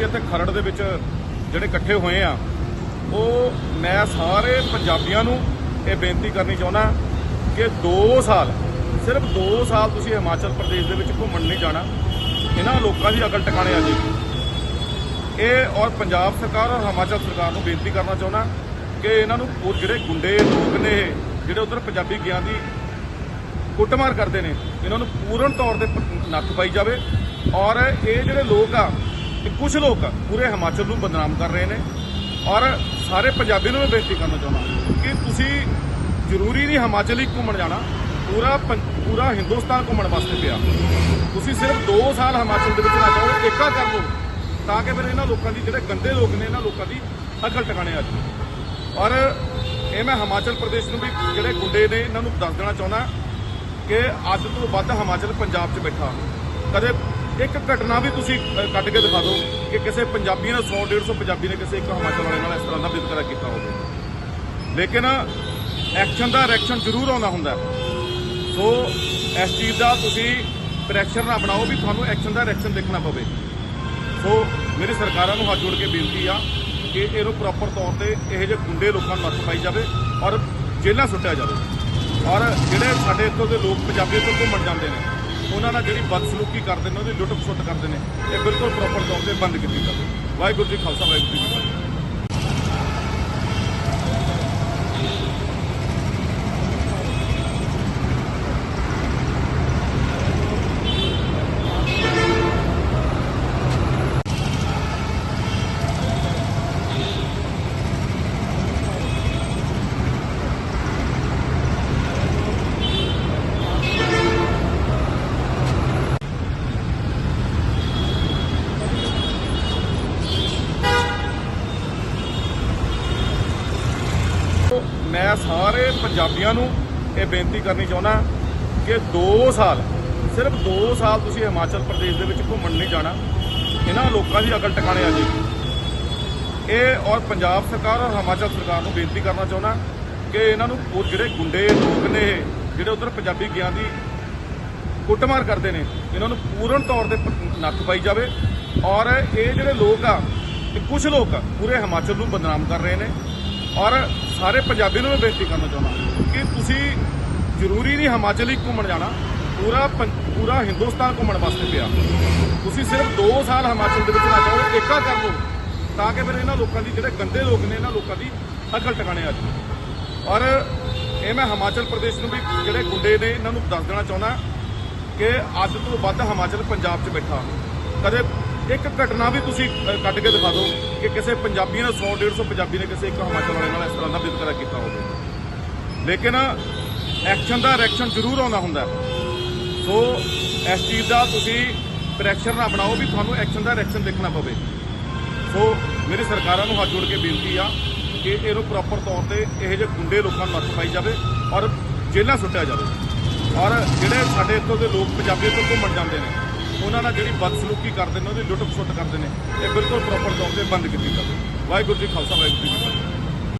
ਅਸੀਂ ਇੱਥੇ ਖਰੜ ਦੇ ਵਿੱਚ ਜਿਹੜੇ ਇਕੱਠੇ ਹੋਏ ਆ ਉਹ ਮੈਂ ਸਾਰੇ ਪੰਜਾਬੀਆਂ ਨੂੰ ਇਹ ਬੇਨਤੀ ਕਰਨੀ ਚਾਹੁੰਦਾ ਕਿ 2 ਸਾਲ ਸਿਰਫ 2 ਸਾਲ ਤੁਸੀਂ ਹਿਮਾਚਲ ਪ੍ਰਦੇਸ਼ ਦੇ ਵਿੱਚ ਘੁੰਮਣ ਨਹੀਂ ਜਾਣਾ। ਇਹਨਾਂ ਲੋਕਾਂ ਦੀ ਅਕਲ ਟਿਕਾਣੇ ਆ ਜਾਏਗੀ ਇਹ ਔਰ ਪੰਜਾਬ ਸਰਕਾਰ ਔਰ ਹਿਮਾਚਲ ਸਰਕਾਰ ਨੂੰ ਬੇਨਤੀ ਕਰਨਾ ਚਾਹੁੰਦਾ ਕਿ ਇਹਨਾਂ ਨੂੰ ਉਹ ਜਿਹੜੇ ਗੁੰਡੇ ਲੋਕ ਨੇ ਇਹ, ਜਿਹੜੇ ਉਧਰ ਪੰਜਾਬੀ ਗਿਆਨ ਦੀ ਕੁੱਟਮਾਰ ਕਰਦੇ ਨੇ ਇਹਨਾਂ ਨੂੰ ਪੂਰਨ ਤੌਰ ਤੇ ਪ- ਨੱਥ ਪਾਈ ਜਾਵੇ। ਔਰ ਇਹ ਜਿਹੜੇ ਲੋਕ ਆ ਇਹ ਕੁਝ ਲੋਕ ਪੂਰੇ ਹਿਮਾਚਲ ਨੂੰ ਬਦਨਾਮ ਕਰ ਰਹੇ ਨੇ। ਔਰ ਸਾਰੇ ਪੰਜਾਬੀ ਨੂੰ ਮੈਂ ਬੇਨਤੀ ਕਰਨਾ ਚਾਹੁੰਦਾ ਕਿ ਤੁਸੀਂ ਜ਼ਰੂਰੀ ਨਹੀਂ ਹਿਮਾਚਲ ਹੀ ਘੁੰਮਣ ਜਾਣਾ, ਪੂਰਾ ਪੰ- ਪੂਰਾ ਹਿੰਦੁਸਤਾਨ ਘੁੰਮਣ ਵਾਸਤੇ ਪਿਆ। ਤੁਸੀਂ ਸਿਰਫ 2 ਸਾਲ ਹਿਮਾਚਲ ਦੇ ਵਿੱਚ ਨਾ ਜਾਓ, ਏਕਾ ਕਰ ਲਓ, ਤਾਂ ਕਿ ਫਿਰ ਇਹਨਾਂ ਲੋਕਾਂ ਦੀ, ਜਿਹੜੇ ਗੰਦੇ ਲੋਕ ਨੇ, ਇਹਨਾਂ ਲੋਕਾਂ ਦੀ ਅਕਲ ਟਿਕਾਣੇ ਆ ਜਾਵੇ ਔਰ ਇਹ ਮੈਂ ਹਿਮਾਚਲ ਪ੍ਰਦੇਸ਼ ਨੂੰ ਵੀ ਜਿਹੜੇ ਗੁੰਡੇ ਨੇ, ਇਹਨਾਂ ਨੂੰ ਦੱਸ ਦੇਣਾ ਚਾਹੁੰਦਾ ਕਿ ਅੱਜ ਤੋਂ ਵੱਧ ਹਿਮਾਚਲ ਪੰਜਾਬ 'ਚ ਬੈਠਾ। ਕਦੇ ਇੱਕ ਘਟਨਾ ਵੀ ਤੁਸੀਂ ਕੱਢ ਕੇ ਦਿਖਾ ਦਿਓ ਕਿ ਕਿਸੇ ਪੰਜਾਬੀ ਨੇ 100 150 ਪੰਜਾਬੀ ਨੇ ਕਿਸੇ ਇੱਕ ਹਿਮਾਚਲ ਵਾਲੇ ਨਾਲ ਇਸ ਤਰ੍ਹਾਂ ਦਾ ਵਿਤਕਰਾ ਕੀਤਾ ਹੋਵੇ। ਲੇਕਿਨ ਐਕਸ਼ਨ ਦਾ ਰਿਐਕਸ਼ਨ ਜ਼ਰੂਰ ਆਉਂਦਾ ਹੁੰਦਾ ਸੋ, ਇਸ ਚੀਜ਼ ਦਾ ਤੁਸੀਂ ਪ੍ਰੈਸ਼ਰ ਨਾ ਬਣਾਓ ਵੀ ਤੁਹਾਨੂੰ ਐਕਸ਼ਨ ਦਾ ਰਿਐਕਸ਼ਨ ਦੇਖਣਾ ਪਵੇ। ਸੋ, ਮੇਰੀ ਸਰਕਾਰਾਂ ਨੂੰ ਹੱਥ ਜੋੜ ਕੇ ਬੇਨਤੀ ਆ ਕਿ ਇਹਨੂੰ ਪ੍ਰੋਪਰ ਤੌਰ ਤੇ ਇਹੋ ਜਿਹੇ ਗੁੰਡੇ ਲੋਕਾਂ ਨੂੰ ਨੱਥ ਪਾਈ ਜਾਵੇ ਔਰ ਜੇਲ੍ਹਾਂ ਸੁੱਟਿਆ ਜਾਵੇ। ਔਰ ਜਿਹੜੇ ਸਾਡੇ ਇੱਥੋਂ ਦੇ ਲੋਕ ਪੰਜਾਬੀ ਤੋਂ ਘੁੰਮਣ ਜਾਂਦੇ ਨੇ ਉਹਨਾਂ ਨਾਲ ਜਿਹੜੀ ਬਦਸਲੂਕੀ ਕਰਦੇ ਨੇ, ਉਹਦੀ ਲੁੱਟ ਖਸੁੱਟ ਕਰਦੇ ਨੇ, ਇਹ ਬਿਲਕੁਲ ਪ੍ਰੋਪਰ ਤੌਰ ਤੇ ਬੰਦ ਕੀਤੀ ਜਾਵੇ ਵਾਹਿਗੁਰੂ ਜੀ ਖਾਲਸਾ, ਵਾਹਿਗੁਰੂ ਜੀ ਮੈਂ ਸਾਰੇ ਪੰਜਾਬੀਆਂ ਨੂੰ ਇਹ ਬੇਨਤੀ ਕਰਨੀ ਚਾਹੁੰਦਾ ਕਿ 2 ਸਾਲ ਸਿਰਫ 2 ਸਾਲ ਤੁਸੀਂ ਹਿਮਾਚਲ ਪ੍ਰਦੇਸ਼ ਦੇ ਵਿੱਚ ਘੁੰਮਣ ਨਹੀਂ ਜਾਣਾ। ਇਹਨਾਂ ਲੋਕਾਂ ਦੀ ਅਕਲ ਟਿਕਾਣੇ ਆ ਜਾਏਗੀ ਇਹ ਔਰ ਪੰਜਾਬ ਸਰਕਾਰ ਔਰ ਹਿਮਾਚਲ ਸਰਕਾਰ ਨੂੰ ਬੇਨਤੀ ਕਰਨਾ ਚਾਹੁੰਦਾ ਕਿ ਇਹਨਾਂ ਨੂੰ ਉਹ ਜਿਹੜੇ ਗੁੰਡੇ ਲੋਕ ਨੇ ਇਹ, ਜਿਹੜੇ ਉਧਰ ਪੰਜਾਬੀ ਗਿਆਨ ਦੀ ਕੁੱਟਮਾਰ ਕਰਦੇ ਨੇ ਇਹਨਾਂ ਨੂੰ ਪੂਰਨ ਤੌਰ ਤੇ ਪ- ਨੱਥ ਪਾਈ ਜਾਵੇ ਔਰ ਇਹ ਜਿਹੜੇ ਲੋਕ ਆ ਇਹ ਕੁਝ ਲੋਕ ਪੂਰੇ ਹਿਮਾਚਲ ਨੂੰ ਬਦਨਾਮ ਕਰ ਰਹੇ ਨੇ। ਔਰ ਸਾਰੇ ਪੰਜਾਬੀ ਨੂੰ ਮੈਂ ਬੇਨਤੀ ਕਰਨਾ ਚਾਹੁੰਦਾ ਕਿ ਤੁਸੀਂ ਜ਼ਰੂਰੀ ਨਹੀਂ ਹਿਮਾਚਲ ਹੀ ਘੁੰਮਣ ਜਾਣਾ, ਪੂਰਾ ਪੰ- ਪੂਰਾ ਹਿੰਦੁਸਤਾਨ ਘੁੰਮਣ ਵਾਸਤੇ ਪਿਆ। ਤੁਸੀਂ ਸਿਰਫ 2 ਸਾਲ ਹਿਮਾਚਲ ਦੇ ਵਿੱਚ ਨਾ ਜਾਓ, ਏਕਾ ਕਰ ਲਓ, ਤਾਂ ਕਿ ਫਿਰ ਇਹਨਾਂ ਲੋਕਾਂ ਦੀ ਜਿਹੜੇ ਗੰਦੇ ਲੋਕ ਨੇ, ਇਹਨਾਂ ਲੋਕਾਂ ਦੀ ਅਕਲ ਟਿਕਾਣੇ ਆ ਜਾਵੇ ਔਰ ਇਹ ਮੈਂ ਹਿਮਾਚਲ ਪ੍ਰਦੇਸ਼ ਨੂੰ ਵੀ ਜਿਹੜੇ ਗੁੰਡੇ ਨੇ, ਇਹਨਾਂ ਨੂੰ ਦੱਸ ਦੇਣਾ ਚਾਹੁੰਦਾ ਕਿ ਅੱਜ ਤੋਂ ਵੱਧ ਹਿਮਾਚਲ ਪੰਜਾਬ 'ਚ ਬੈਠਾ। ਕਦੇ ਇੱਕ ਘਟਨਾ ਵੀ ਤੁਸੀਂ ਕੱਢ ਕੇ ਦਿਖਾ ਦਿਓ ਕਿ ਕਿਸੇ ਪੰਜਾਬੀ ਨੇ 100 150 ਪੰਜਾਬੀ ਨੇ ਕਿਸੇ ਇੱਕ ਹਿਮਾਚਲ ਵਾਲੇ ਨਾਲ ਇਸ ਤਰ੍ਹਾਂ ਦਾ ਵਿਤਕਰਾ ਕੀਤਾ ਹੋਵੇ। ਲੇਕਿਨ ਐਕਸ਼ਨ ਦਾ ਰਿਐਕਸ਼ਨ ਜ਼ਰੂਰ ਆਉਂਦਾ ਹੁੰਦਾ ਸੋ ਇਸ ਚੀਜ਼ ਦਾ ਤੁਸੀਂ ਪ੍ਰੈਸ਼ਰ ਨਾ ਬਣਾਓ ਵੀ ਤੁਹਾਨੂੰ ਐਕਸ਼ਨ ਦਾ ਰਿਐਕਸ਼ਨ ਦੇਖਣਾ ਪਵੇ। ਸੋ ਮੇਰੀ ਸਰਕਾਰਾਂ ਨੂੰ ਹੱਥ ਜੋੜ ਕੇ ਬੇਨਤੀ ਆ ਕਿ ਇਹਨੂੰ ਪ੍ਰੋਪਰ ਤੌਰ ਤੇ ਇਹੋ ਜਿਹੇ ਗੁੰਡੇ ਲੋਕਾਂ ਨੂੰ ਨੱਥ ਪਾਈ ਜਾਵੇ ਔਰ ਜੇਲ੍ਹਾਂ ਸੁੱਟਿਆ ਜਾਵੇ। ਔਰ ਜਿਹੜੇ ਸਾਡੇ ਇੱਥੋਂ ਦੇ ਲੋਕ ਪੰਜਾਬੀ ਤੋਂ ਘੁੰਮਣ ਜਾਂਦੇ ਨੇ ਉਹਨਾਂ ਨਾਲ ਜਿਹੜੀ ਬਦਸਲੂਕੀ ਕਰਦੇ ਨੇ, ਉਹਦੀ ਲੁੱਟ ਖਸੁੱਟ ਕਰਦੇ ਨੇ, ਇਹ ਬਿਲਕੁਲ ਪ੍ਰੋਪਰ ਤੌਰ ਤੇ ਬੰਦ ਕੀਤੀ ਜਾਵੇ ਵਾਹਿਗੁਰੂ ਜੀ ਖਾਲਸਾ, ਵਾਹਿਗੁਰੂ ਜੀ ਕੀ ਫਤਿਹ।